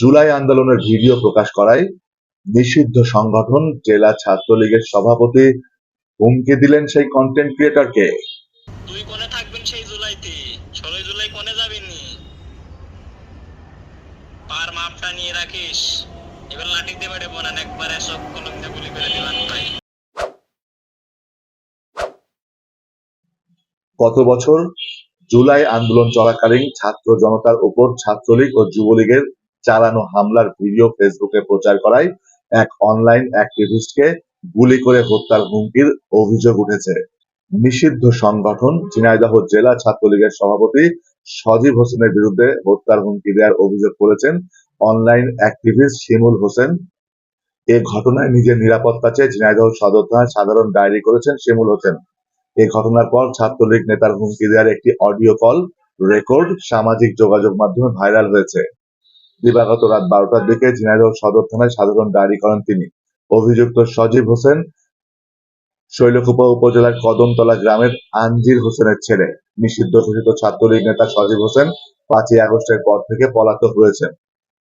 জুলাই আন্দোলনের ভিডিও প্রকাশ করায় নিষিদ্ধ সংগঠন জেলা ছাত্রলীগের সভাপতি হুমকি দিলেন সেই কন্টেন্ট ক্রিয়েটরকে দুই কোণে থাকবেন সেই জুলাইতে? ষোলোই জুলাই কোণে যাবেন নি? পার মাপটা নিয়ে রাখিস। এবার লাঠি দিয়ে বেড়ে বোনান একবারে সব কলম দিয়ে গুলি করে দিবান ভাই। গত বছর জুলাই আন্দোলন চলাকালীন ছাত্র জনতার উপর ছাত্রলীগ ও যুবলীগের চালানো হামলার ভিডিও ফেসবুকে প্রচার করায় এক অনলাইন অ্যাক্টিভিস্টকে গুলি করে হত্যার হুমকির অভিযোগ উঠেছে। নিষিদ্ধ সংগঠন ঝিনাইদহ জেলা ছাত্রলীগের সভাপতি সজীব হোসেনের বিরুদ্ধে হত্যার হুমকি দেওয়ার অভিযোগ করেছেন অনলাইন অ্যাক্টিভিস্ট শিমুল হোসেন। এ ঘটনায় নিজের নিরাপত্তা চেয়ে ঝিনাইদহ সদর থানায় সাধারণ ডায়েরি করেছেন শিমুল হোসেন। এই ঘটনার পর ছাত্রলীগ নেতার হুমকি দেওয়ার একটি অডিও কল রেকর্ড সামাজিক যোগাযোগ মাধ্যমে ভাইরাল হয়েছে। দিবাগত রাত বারোটার দিকে ঝিনাইদহ সদর থানায় সাধারণ ডায়েরি করেন তিনি। অভিযুক্ত সজীব হোসেন শৈলকুপা উপজেলার কদমতলা গ্রামের আনজির হোসেনের ছেলে। নিষিদ্ধ ঘোষিত ছাত্রলীগ নেতা সজীব হোসেন পাঁচই আগস্টের পর থেকে পলাতক রয়েছেন।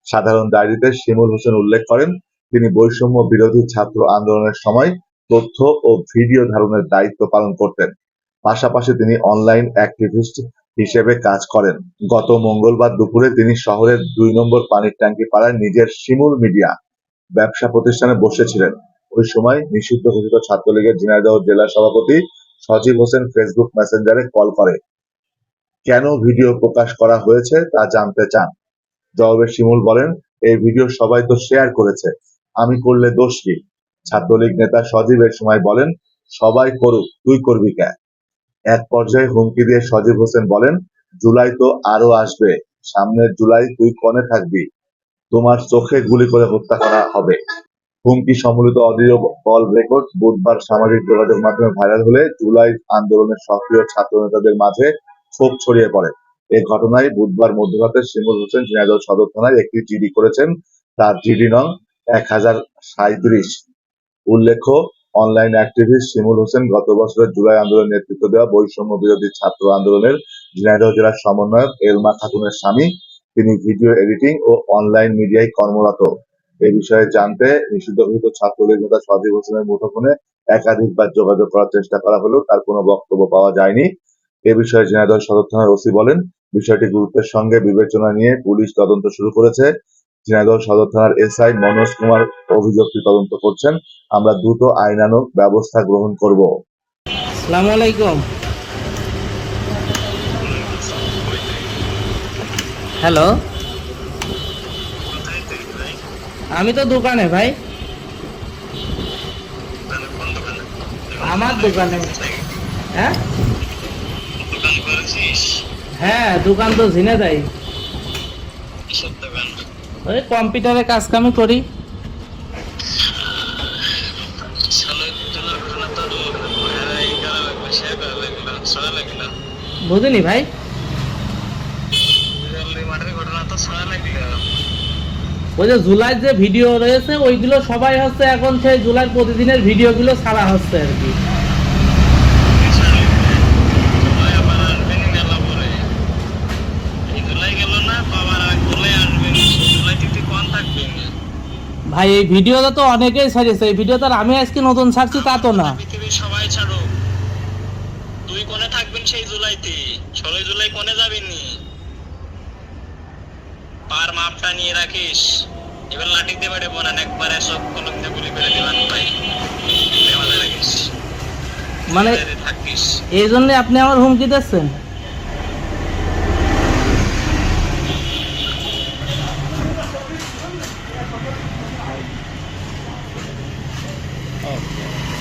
সাধারণ ডায়েরিতে শিমুল হোসেন উল্লেখ করেন, তিনি বৈষম্য বিরোধী ছাত্র আন্দোলনের সময় তথ্য ও ভিডিও ধারণের দায়িত্ব পালন করতেন। পাশাপাশি তিনি অনলাইন অ্যাক্টিভিস্ট হিসেবে কাজ করেন। গত মঙ্গলবার দুপুরে তিনি শহরের দুই নম্বর পানির ট্যাঙ্কি পাড়ায় নিজের শিমুল মিডিয়া ব্যবসা প্রতিষ্ঠানে বসেছিলেন। ওই সময় নিষিদ্ধ ঘোষিত ছাত্রলীগের ঝিনাইদহ জেলা সভাপতি সজীব হোসেন ফেসবুক মেসেঞ্জারে কল করে। কেন ভিডিও প্রকাশ করা হয়েছে তা জানতে চান? জবাবে শিমুল বলেন, এই ভিডিও সবাই তো শেয়ার করেছে। আমি করলে দোষ কি? ছাত্রলীগ নেতা সজীব এর সময় বলেন, সবাই করুক, তুই করবি কেন এক পর্যায়ে হুমকি দিয়ে সজীব হোসেন বলেন, জুলাই তো আরও আসবে। সামনের জুলাই তুই কনে থাকবি? তোমার চোখে গুলি করে হত্যা করা হবে। হুমকি সম্বলিত অডিও কল রেকর্ড বুধবার সামাজিক যোগাযোগ মাধ্যমে ভাইরাল হলে জুলাই আন্দোলনের সক্রিয় ছাত্র নেতাদের মাঝে ক্ষোভ ছড়িয়ে পড়ে। এই ঘটনায় বুধবার মধ্যরাতে শিমুল হোসেন ঝিনাইদহ সদর থানায় একটি জিডি করেছেন। তার জিডি নং এক হাজার সাঁত্রিশ উল্লেখ্য অনলাইন অ্যাক্টিভিস্ট শিমুল হোসেন গত বছরের জুলাই আন্দোলনের নেতৃত্ব দেওয়া বৈষম্য বিরোধী ছাত্র আন্দোলনের ঝিনাইদহ জেলার সমন্বয়ক এলমা খাতুনের স্বামী। তিনি ভিডিও এডিটিং ও অনলাইন মিডিয়ায় কর্মরত। এ বিষয়ে জানতে নিষিদ্ধ ঘোষিত ছাত্রলীগ নেতা সজীব হোসেনের মুঠোফোনে একাধিকবার যোগাযোগ করার চেষ্টা করা হলেও তার কোনো বক্তব্য পাওয়া যায়নি। এ বিষয়ে ঝিনাইদহ সদর থানার ওসি বলেন, বিষয়টি গুরুত্বের সঙ্গে বিবেচনা নিয়ে পুলিশ তদন্ত শুরু করেছে। ঝিনাইদহ সদর থানার এসআই মনোজ কুমার অভিযোগটি তদন্ত করছেন। আমরা দ্রুত আইনানুগ ব্যবস্থা গ্রহণ করব। আসসালামু আলাইকুম। হ্যালো। আমি তো দোকানে ভাই। আমার দোকানে। হ্যাঁ? দোকান হ্যাঁ দোকান তো ঝিনে দেয় ওই কম্পিউটারে কাজ কামি করি। বুঝিনি ভাই? ওই যে জুলাই যে ভিডিও রয়েছে, ওইগুলো সবাই হচ্ছে এখন সেই জুলাই প্রতিদিনের ভিডিওগুলো ছাড়া হচ্ছে আর কি জুলাই আবার আসবেন গেল পরে এই জুলাই গেল না বাবার আর জুলাই আসবেন জুলাই কিন্তু কম থাকবেন ভাই এই ভিডিওটা তো অনেকেই ছাড়িয়েছে এই ভিডিওটা আমি আজকে নতুন ছাড়ছি তা তো না। পৃথিবীর সবাই ছাড়ো। দুই কোণে থাকবেন সেই জুলাইতে। ষোলোই জুলাই কোণে যাবেন নি? পার মাপটা নিয়ে রাখিস। এবার লাঠি দিয়ে বেড়ে বোনান একবারে সব কলম দিয়ে গুলি করে দিবান ভাই। মানে থাকিস। এই জন্য আপনি আমার হুমকি দিচ্ছেন? Oh.